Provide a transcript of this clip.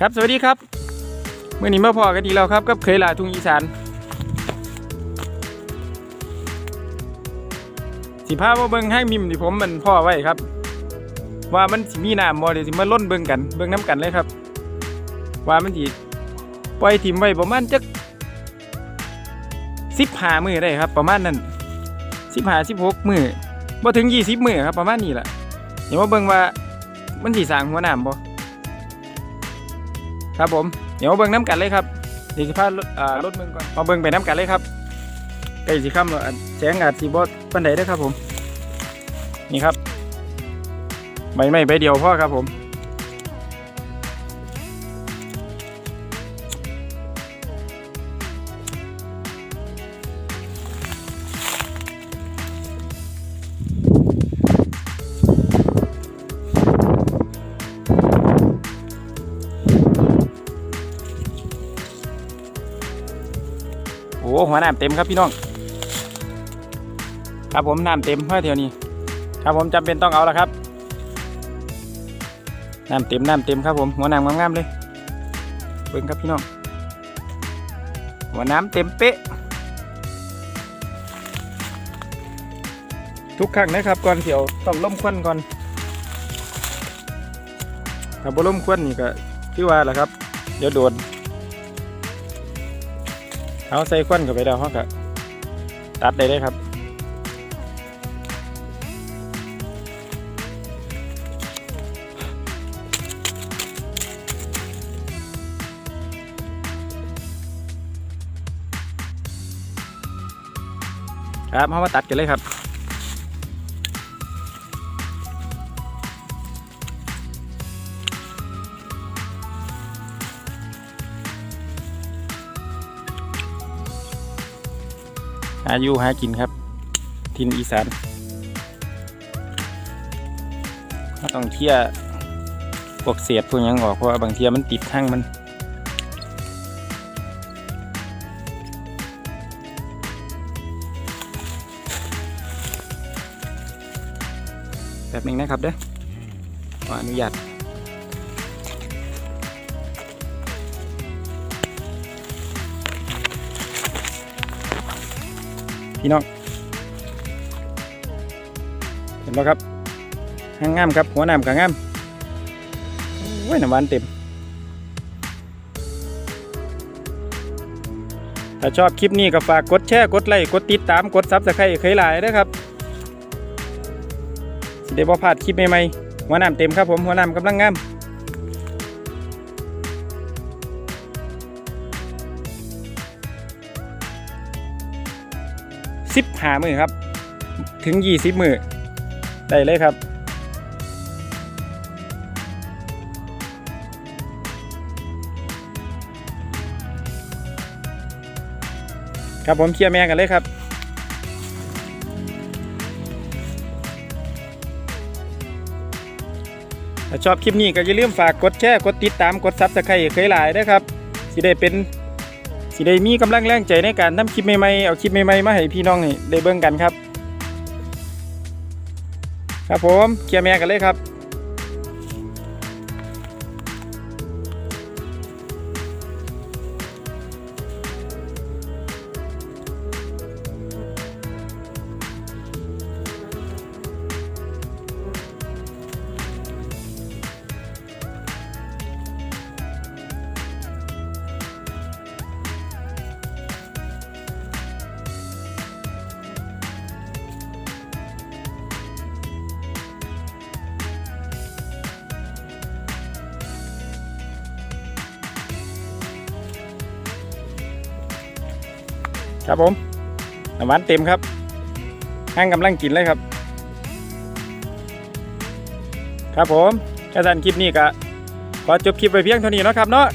ครับสวัสดีครับเมื่อนี้มาพอกันดีแล้วครับกับเคยลาทุ่งอีสานสิพาว่าเบิ่งให้มิมที่ผมมันพ่อไว้ครับ ว่ามันสิมีน้ำบ่เดี๋ยวสิมาล้นเบิ่งกันเบิ่งน้ำกันเลยครับ ว่ามันสิปล่อยทิมไว้ประมาณจักสิบห้ามือได้ครับ ประมาณนั้นสิบห้าสิบหกมือบ่ถึงยี่สิบมือครับประมาณนี้แหละเดี๋ยวมาเบิ่งว่ามันสิสางหัวน้ำบ่ ครับผมเดี๋ยวมาเบิ่งน้ำกันเลยครับเดี๋ยวสิพารถอ่ารถเบิ่งก่อนมาเบิ่งไปน้ำกันเลยครับใกล้สิค่ำแล้วอันแสงอาจสิบ่ปานใดเด้อครับผม นี่ครับใบไม้ใบเดียวพ่อครับผม อ้หัวน้ำเต็มครับพี่น้อง ครับผมน้ำเต็มเพื่อเที่ยวนี้ ครับผมจำเป็นต้องเอาละครับน้ำเต็มน้ำเต็มครับผมหัวน้ำงามๆเลยเบิ่งครับพี่น้อง หัวน้ำเต็มเป๊ะ ทุกครั้งนะครับก่อนเที่ยวต้องล่มควันก่อนถ้าบ่ล่มควันนี่ก็ที่ว่าแหละครับ เดี๋ยวโดน เอาใส่ควันเข้าไปแล้วเขาก็ตัดได้เลยครับ ครับเขามาตัดกันเลยครับ หายู่หากินครับ ทินอีสานก็ต้องเคลียร์พวกเศษพวกยังออกเพราะว่าบางเทียมันติดข้างมันแบบนึงนะครับเด้อขออนุญาต พี่น้อง เห็นไหมครับห้างงามครับ หัวน้ำกับงามโอ้ยน้ำหวานเต็ม ถ้าชอบคลิปนี้ก็ฝากกดแชร์กดไลค์กดติดตามกดซับสไครต์เคยหลายด้วยครับสิได้บ่พลาดคลิปใหม่ๆหัวน้ำเต็มครับผมหัวน้ำกำลังงาม สิบหามือครับ ถึงยี่สิบมือได้เลยครับ ครับผมเคลียร์แม่กันเลยครับถ้าชอบคลิปนี้ก็อย่าลืมฝากกดแชร์ กดติดตาม กดซับสไครต์เคยหลายด้วยครับ สิได้เป็น สิได้มีกำลังแรงใจในการทำคลิปใหม่ๆเอาคลิปใหม่ๆมาให้พี่น้องนี่ได้เบิ่งกันครับ ครับผมเคลียร์แม่กันเลยครับ ครับผมน้ำหวานเต็มครับห้างกำลังกินเลยครับ ครับผมแค่สันคลิปนี้ก็ขอจบคลิปไปเพียงเท่านี้นะครับเนาะ